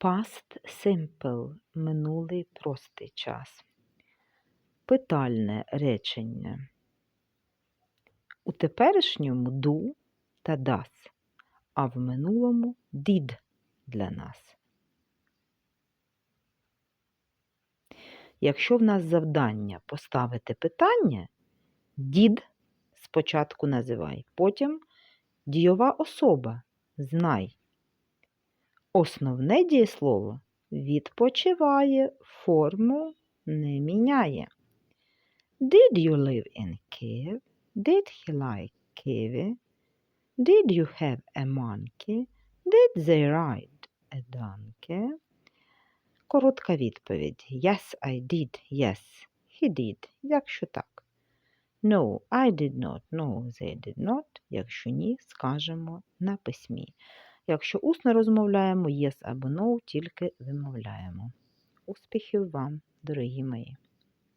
Past simple – минулий простий час. Питальне речення. У теперішньому do та does, а в минулому did для нас. Якщо в нас завдання поставити питання, did спочатку називай, потім дійова особа знай. Основне дієслово відпочиває, форму не міняє. Did you live in Kiev? Did he like Kiev? Did you have a monkey? Did they ride a donkey? Коротка відповідь. Yes, I did. Yes, he did. Якщо так. No, I did not. No, they did not. Якщо ні, скажемо на письмі. Якщо усно розмовляємо yes або no, тільки вимовляємо. Успіхів вам, дорогі мої!